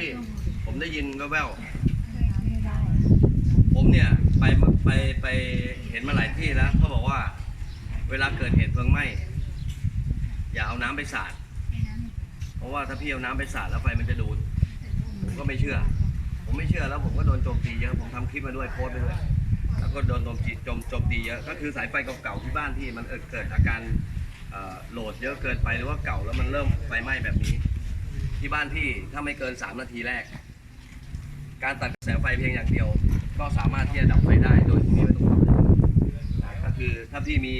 ใช่ไหมพี่ ผมได้ยินแว่วๆผมเนี่ยไปไปไปเห็นมาหลายที่แล้วเขาบอกว่า เวลาเกิดเหตุเพลิงไหม้อย่าเอาน้ำไปสาด เพราะว่าถ้าพี่เอาน้ำไปสาดแล้วไฟมันจะดูด ผมก็ไม่เชื่อ ผมไม่เชื่อแล้วผมก็โดนโจมตีเยอะ ผมทำคลิปมาด้วยโพสต์ไปด้วย แล้วก็โดนโจมตีโจมโจมตีเยอะ ก็คือสายไฟเก่าๆที่บ้านพี่มันเออเกิดอาการเอ่อโหลดเยอะเกินไปหรือว่าเก่าแล้วมันเริ่มไฟไหม้แบบนี้ ที่บ้านพี่ถ้าไม่เกิน 3 นาทีแรก การตัดกระแสไฟเพียงอย่างเดียว ก็สามารถที่จะดับไฟได้โดยที่ไม่ต้องทำอะไรนะก็คือถ้าพี่มี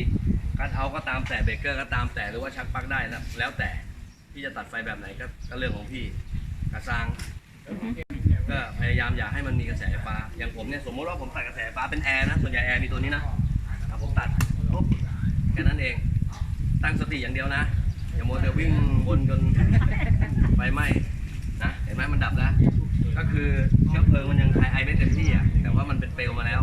คัทเอาท์ก็ตามแต่เบรกเกอร์ก็ตามแต่หรือว่าชักปลั๊กได้นะแล้วแต่พี่จะตัดไฟแบบไหนก็ก็เรื่องของพี่กระซังก็พยายามอย่าให้มันมีกระแสไฟฟ้า อย่างผมเนี่ยสมมติว่าผมตัดกระแสไฟฟ้าเป็นแอร์นะส่วนใหญ่แอร์มีตัวนี้นะอะผมตัดปุ๊บแค่นั้นเอง ตั้งสติอย่างเดียวนะ อย่ามัวแต่วิ่งวนจนไฟไหม้นะเห็นไหมมันดับแล้ว ก็คือเชื้อเพลิงมันยังคายไอไม่เต็มที่อะแต่ว่ามันเป็นเปลวมาแล้ว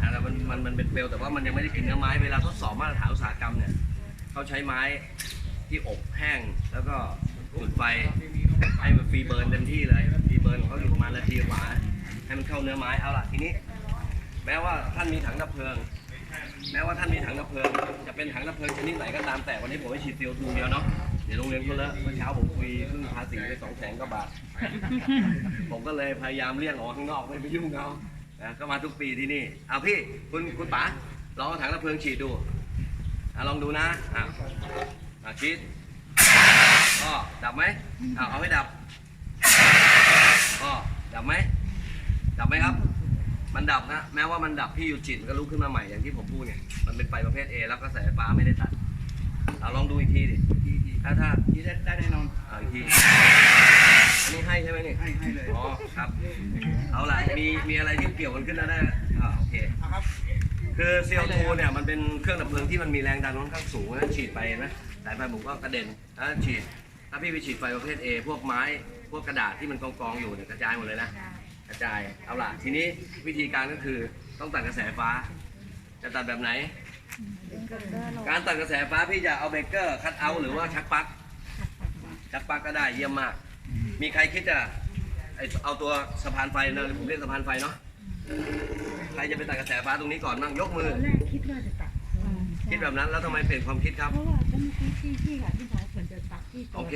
นะแต่มันมันมันเป็นเปลวแต่ว่ามันยังไม่ได้กินเนื้อไม้เวลาทดสอบมาตรฐานอุตสาหกรรมเนี่ยเขาใช้ไม้ที่อบแห้งแล้วก็จุดไฟให้มันฟรีเบิร์นเต็มที่เลยฟรีเบิร์นของเขาอยู่ประมาณนาทีกว่าให้มันเข้าเนื้อไม้เอาล่ะทีนี้ แม้ว่าท่านมีถังดับเพลิง แม้ว่าท่านมีถังดับเพลิงจะเป็นถังดับเพลิงชนิดไหนก็ตามแต่วันนี้ผมไม่ฉีดซีโอทูเดียวเนาะเดี๋ยวโรงเรียนก็เลอะเมื่อเช้าผมคุยเพิ่งภาษีไปสองแสนกว่าบาท ผมก็เลยพยายามเลี่ยงออกข้างนอกไม่ไปยุ่งเขานะก็มาทุกปีที่นี่เอาพี่คุณคุณป๋าลองเอาถังดับเพลิงฉีดดูอะลองดูนะอะอะฉีดก็ดับไหมอะเอาให้ดับก็ดับไหมดับไหมครับ มันดับนะแม้ว่ามันดับพี่อยู่จิตมันก็ลุกขึ้นมาใหม่อย่างที่ผมพูดเนี่ยมันเป็นไฟประเภท A แล้วก็สายไฟฟ้าไม่ได้ตัดเอาลองดูอีกทีดิถ้าถ้าที่ได้ได้แน่นอน เอาอีกทีอันนี้ให้ใช่ไหมเนี่ยให้ให้เลยอ๋อครับเอาล่ะมีมีอะไรที่เกี่ยวกันขึ้นแล้วได้อ่าโอเค เอาครับ คือ CO2 เนี่ยมันเป็นเครื่องดับเพลิงที่มันมีแรงดันค่อนข้างสูงนะฉีดไปเห็นไหมสายไฟผมก็กระเด็นถ้าฉีด ถ้าพี่ไปฉีดไฟประเภท A พวกไม้ พวกกระดาษที่มันกองกองๆอยู่เนี่ยกระจายหมดเลยนะ กระจายเอาล่ะทีนี้วิธีการก็คือต้องตัดกระแสฟ้า จะตัดแบบไหน การตัดกระแสฟ้าพี่จะเอาเบรกเกอร์คัตเอาท์หรือว่าชักปลั๊กชักปลั๊กก็ได้เยี่ยมมาก มีใครคิดจะไอเอาตัวสะพานไฟนะผมเรียกสะพานไฟเนาะใครจะไปตัดกระแสฟ้าตรงนี้ก่อนบ้างยกมือตอนแรกคิดว่าจะตัดคิดแบบนั้นแล้วทำไมเปลี่ยนความคิดครับเพราะว่าก็เมื่อกี้ที่ที่ค่ะที่บอกเหมือนจะตัดที่ตัวโอเค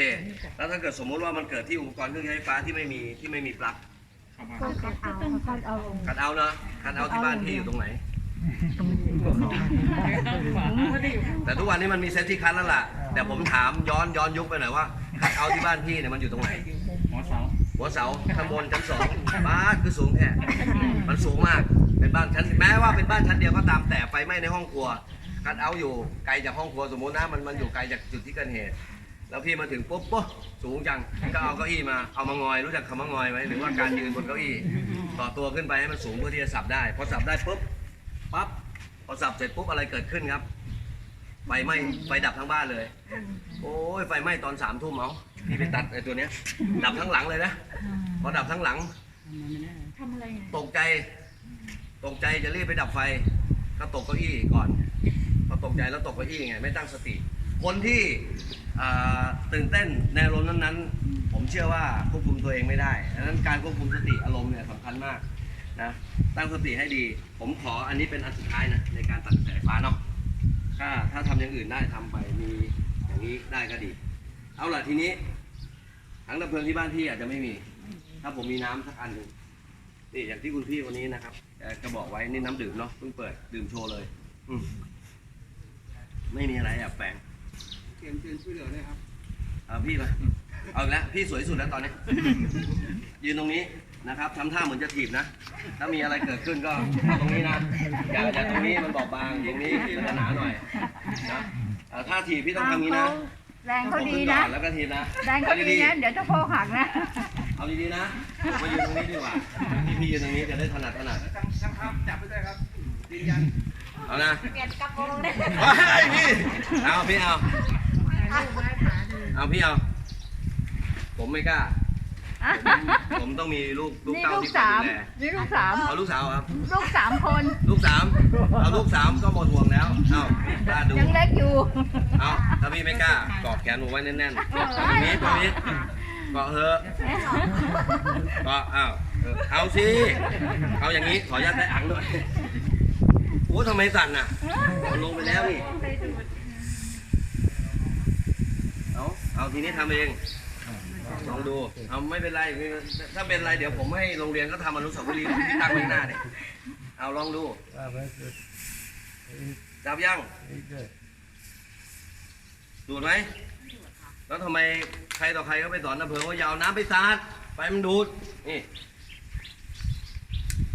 แล้วถ้าเกิดสมมุติว่ามันเกิดที่อุปกรณ์เครื่องใช้ไฟฟ้าที่ไม่มีที่ไม่มีปลั๊กเข้ามาก็ คัดเอาคัดเอาคัดเอาเนาะคัดเอาที่บ้านพี่อยู่ตรงไหน แต่ทุกวันนี้มันมีเซตที่คัดแล้วล่ะ แต่ผมถามย้อนย้อนยุคไปหน่อยว่าคัดเอาที่บ้านพี่เนี่ยมันอยู่ตรงไหนหมอเสา หัวเสาข้างบนชั้นสองบ้านคือสูงแค่มันสูงมาก เป็นบ้านชั้นแม้ว่าเป็นบ้านชั้นเดียวก็ตามแต่ไฟไหม้ในห้องครัวคัดเอาอยู่ไกลจากห้องครัวสมมตินะมันมันอยู่ไกลจากจุดที่เกิดเหตุ แล้วพี่มาถึงปุ๊บปุ๊บสูงจังก็เอาเก้าอี้มาเอามางอยรู้จักคำว่างอยไหมหรือว่าการยืนบนเก้าอี้ต่อตัวขึ้นไปให้มันสูงเพื่อที่จะสับได้พอสับได้ปุ๊บปั๊บพอสับเสร็จปุ๊บอะไรเกิดขึ้นครับไฟไหม้ไฟดับทั้งบ้านเลย โอ้ยไฟไหม้ตอนสามทุ่มเอาพี่ไปตัดไอ้ตัวเนี้ย ดับทั้งหลังเลยนะพอดับทั้งหลังทำอะไรไงตกใจ ตกใจจะรีบไปดับไฟ ก็ตกเก้าอี้ก่อนพอตกใจแล้วตกเก้าอี้ไง ไม่ตั้งสติ คนที่ตื่นเต้นในอารมณ์นั้นๆ ผมเชื่อว่าควบคุมตัวเองไม่ได้ดังนั้นการควบคุมสติอารมณ์เนี่ยสำคัญมากนะตั้งสติให้ดี ผมขออันนี้เป็นอันสุดท้ายนะในการตัดสายฟ้าเนาะถ้าถ้าทำอย่างอื่นได้ทำไปมีอย่างนี้ได้ก็ดี เอาล่ะทีนี้ถังดับเพลิงที่บ้านพี่อาจจะไม่มี ถ้าผมมีน้ำสักอันหนึ่งนี่อย่างที่คุณพี่วันนี้นะครับแกก็บอกไว้นี่น้ำดื่มเนาะเพิ่งเปิดดื่มโชว์เลย อืไม่มีอะไรแอบแฝง เตรียมเตรียมช่วยเหลือเลยครับเอาพี่มาเอาอีกแล้วพี่สวยสุดแล้วตอนนี้ ยืนตรงนี้นะครับทำท่าเหมือนจะถีบนะ ถ้ามีอะไรเกิดขึ้นก็เอาตรงนี้นะอย่าอย่าตรงนี้มันบอบบางอย่างนี้มันจะหนาหน่อยนะเอ่อถ้าถีบพี่ต้องทำอย่างนี้นะแรงเขาดีก่นะอนแล้วก็ถีบนะแรงเขาดีนะ เดี๋ยวจะโพกหักนะ เอาดีๆนะมายืนตรงนี้ดีกว่าพี่พี่ยืนตรงนี้จะได้ถนัดถนัดช่างช่างภาพจับไปด้วยครับยืนยันเอานะเปลี่ยนกระโปรงได้เฮ้ยพี่เอาพี่เอา เอาพี่เอา ผมไม่กล้าผมผมต้องมีลูกลูกนี่เต้าลูกที่คอยสามดูแลนี่ลูกสามเอาลูกสาวครับ ลูกสามคน ลูกสามเอาลูกสามก็หมดห่วงแล้ว เอากล้าดู ยังเล็กอยู่ เอาถ้าพี่ไม่กล้ากอดแขนผมไว้แน่นๆตรงนี้ตรงนี้ก็เถอะก็อ้าวเออเอาสิ เอาอย่างนี้ ขออนุญาตได้อังหน่อยโอ้ทำไมสั่นน่ะมันลงไปแล้วนี่ เอาทีนี้ทำเองลองดู เอาไม่เป็นไรถ้าเป็นไรเดี๋ยวผมให้โรงเรียนก็ทำอนุสาวรีย์ที่ตั้งไว้หน้าเนี่ย เอาลองดูจับยังดูดไหม แล้วทำไมใครต่อใครก็ไปสอนน้ำเพลิงว่ายาวน้ำไปสาดไฟมันดูด นี่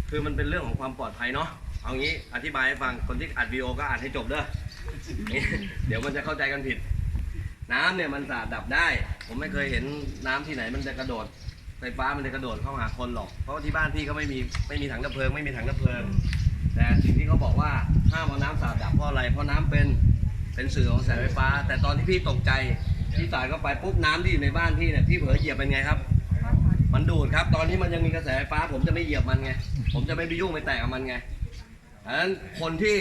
คือมันเป็นเรื่องของความปลอดภัยเนาะ เอางี้อธิบายให้ฟัง คนที่อัดวีโอก็อ่านให้จบเด้อนี่เดี๋ยวมันจะเข้าใจกันผิด น้ำเนี่ยมันสาดดับได้ ผมไม่เคยเห็นน้ำที่ไหนมันจะกระโดด ไฟฟ้ามันจะกระโดดเข้าหาคนหรอก เพราะว่าที่บ้านพี่ก็ไม่มีไม่มีถังดับเพลิงไม่มีถังดับเพลิง แต่สิ่งที่เขาบอกว่าห้ามเอาน้ำสาดดับเพราะอะไร เพราะน้ำเป็นเป็นสื่อของแสงไฟฟ้า แต่ตอนที่พี่ตกใจพี่สายเข้าไปปุ๊บน้ำที่อยู่ในบ้านพี่เนี่ยพี่เผลอเหยียบเป็นไงครับ มันดูดครับ ตอนที่มันยังมีกระแสไฟฟ้า ผมจะไม่เหยียบมันไง ผมจะไม่ไปยุ่งไปแตะกับมันไงดังนั้นคนที่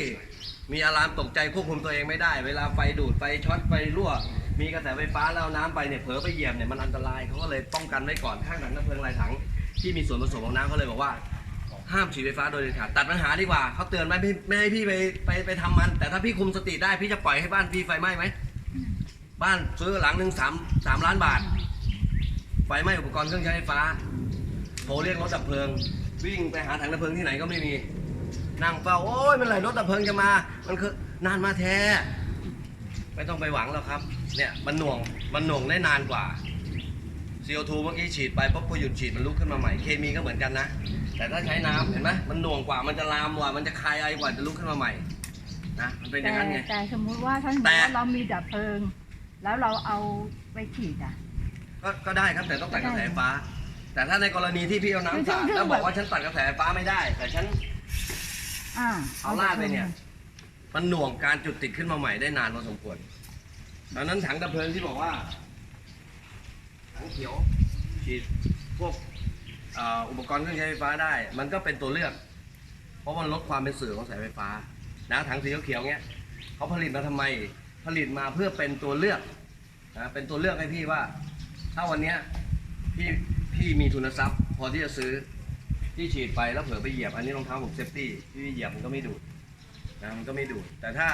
มีอารามตกใจควบคุมตัวเองไม่ได้ เวลาไฟดูดไฟช็อตไฟรั่ว มีกระแสไฟฟ้าแล้วเอาน้ำไปเนี่ยเผลอไปเหยียบเนี่ยมันอันตรายเขาก็เลยป้องกันไว้ก่อนข้างถังน้ำเพลิงลายถังที่มีส่วนผสมของน้ำเขาเลยบอกว่า ห้ามฉีดไฟฟ้าโดยเด็ดขาดตัดปัญหาดีกว่าเขาเตือนไว้ไม่ไม่ให้พี่ไปไปไปทำมัน แต่ถ้าพี่คุมสติได้พี่จะปล่อยให้บ้านพี่ไฟไหม้ไหมบ้านซื้อหลังหนึ่งสามสามล้านบาทไฟไหม้อุปกรณ์เครื่องใช้ไฟฟ้าโทรเรียกรถดับเพลิง วิ่งไปหาถังดับเพลิงที่ไหนก็ไม่มีนั่งเฝ้าโอ้ยมื่อไหร่รถดับเพลิงจะมา มันคือนานมาแท้ ไม่ต้องไปหวังหรอกครับ เนี่ยมันหน่วงมันหน่วงได้นานกว่า CO2 เมื่อกี้ฉีดไปปุ๊บพอหยุดฉีดมันลุกขึ้นมาใหม่เคมีก็เหมือนกันนะ แต่ถ้าใช้น้ำเห็นไหมมันหน่วงกว่ามันจะลามกว่ามันจะคายไอกว่าจะลุกขึ้นมาใหม่นะมันเป็นอย่างนั้นไง แต่สมมุติว่าถ้าสมมแต่ติว่าเรามีดับเพลิง แล้วเราเอาไปฉีดอะ ก็ก็ได้ครับแต่ต้องตัดกระแสไฟฟ้า แต่ถ้าในกรณีที่พี่เอาน้ำสาดแล้วบอกว่าฉันตัดกระแสไฟฟ้าไม่ได้ แต่ฉัน อ่าเอาลาดไปเนี่ย มันหน่วงการจุดติดขึ้นมาใหม่ได้นานพอสมควร ดังนั้นถังดับเพลิงที่บอกว่า ถังเขียวฉีดพวกเอ่ออุปกรณ์เครื่องใช้ไฟฟ้าได้ มันก็เป็นตัวเลือก เพราะมันลดความเป็นสื่อของสายไฟฟ้านะถังสีเขียวๆเนี้ยเขาผลิตมาทำไม ผลิตมาเพื่อเป็นตัวเลือกนะเป็นตัวเลือกให้พี่ว่า ถ้าวันเนี้ยพี่พี่มีทุนทรัพย์ พอที่จะซื้อที่ฉีดไปแล้วเผลอไปเหยียบ อันนี้รองเท้าผมเซฟตี้พี่เหยียบมันก็ไม่ดูดนะมันก็ไม่ดูดแต่ถ้า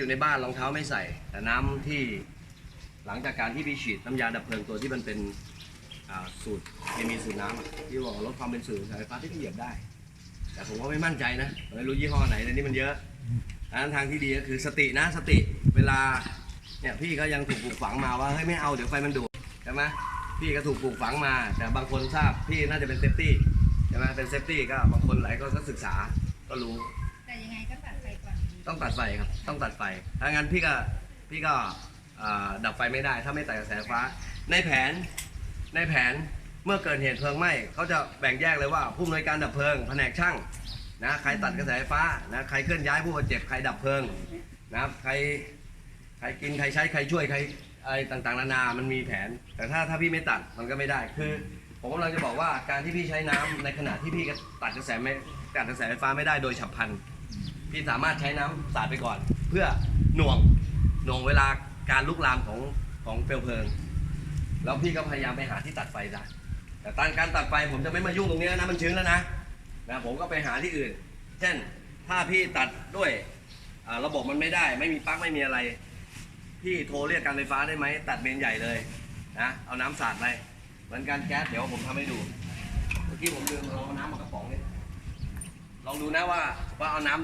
อยู่ในบ้านรองเท้าไม่ใส่ แต่น้ำที่หลังจากการที่พี่ฉีดน้ำยาดับเพลิงตัวที่มันเป็นอ่าสูตรเคมีสูตรน้ำอะที่บอกว่าลดความเป็นสื่อสายไฟฟ้าที่เหยียบได้ แต่ผมก็ไม่มั่นใจนะไม่รู้ยี่ห้อไหนแต่นี่มันเยอะดังนั้นทางที่ดีก็คือสตินะสติเวลาเนี่ยพี่ก็ยังถูกปลูกฝังมาว่าเฮ้ยไม่เอาเดี๋ยวไฟมันดูดใช่ไหมพี่ก็ถูกปลูกฝังมา แต่บางคนทราบพี่น่าจะเป็นเซฟตี้ใช่ไหมเป็นเซฟตี้ก็บางคนหลายก็ก็ศึกษาก็รู้ ต้องตัดไฟครับ ต้องตัดไฟถ้างั้นพี่ก็พี่ก็อ่าดับไฟไม่ได้ ถ้าไม่ตัดกระแสไฟฟ้า ในแผนในแผนเมื่อเกิดเหตุเพลิงไหม้เขาจะแบ่งแยกเลยว่า ผู้อำนวยการดับเพลิงแผนกช่างนะใครตัดกระแสไฟฟ้านะใครเคลื่อนย้ายผู้บาดเจ็บใครดับเพลิงนะครับใครใครกินใครใช้ใครช่วยใครอะไรต่างๆนานา มันมีแผน แต่ถ้าถ้าพี่ไม่ตัดมันก็ไม่ได้ คือผมกำลังจะบอกว่าการที่พี่ใช้น้ำในขณะที่พี่ตัดกระแสไม่ตัดกระแสไฟฟ้าไม่ได้โดยฉับพลัน พี่สามารถใช้น้ำสาดไปก่อน เพื่อหน่วงหน่วงเวลาการลุกลามของของเปลวเพลิง แล้วพี่ก็พยายามไปหาที่ตัดไฟซะแต่ตอนการตัดไฟผมจะไม่มายุ่งตรงนี้แล้วนะมันชื้นแล้วนะนะผมก็ไปหาที่อื่น เช่นถ้าพี่ตัดด้วยอ่าระบบมันไม่ได้ ไม่มีปลั๊กไม่มีอะไร พี่โทรเรียกการไฟฟ้าได้ไหมตัดเมนใหญ่เลยนะเอาน้ำสาดไปเหมือนการแก๊สเดี๋ยวผมทำให้ดู เมื่อกี้ผมลืมเอาน้ำมากระป๋องนี่ลองดูนะว่าว่าเอาน้ำ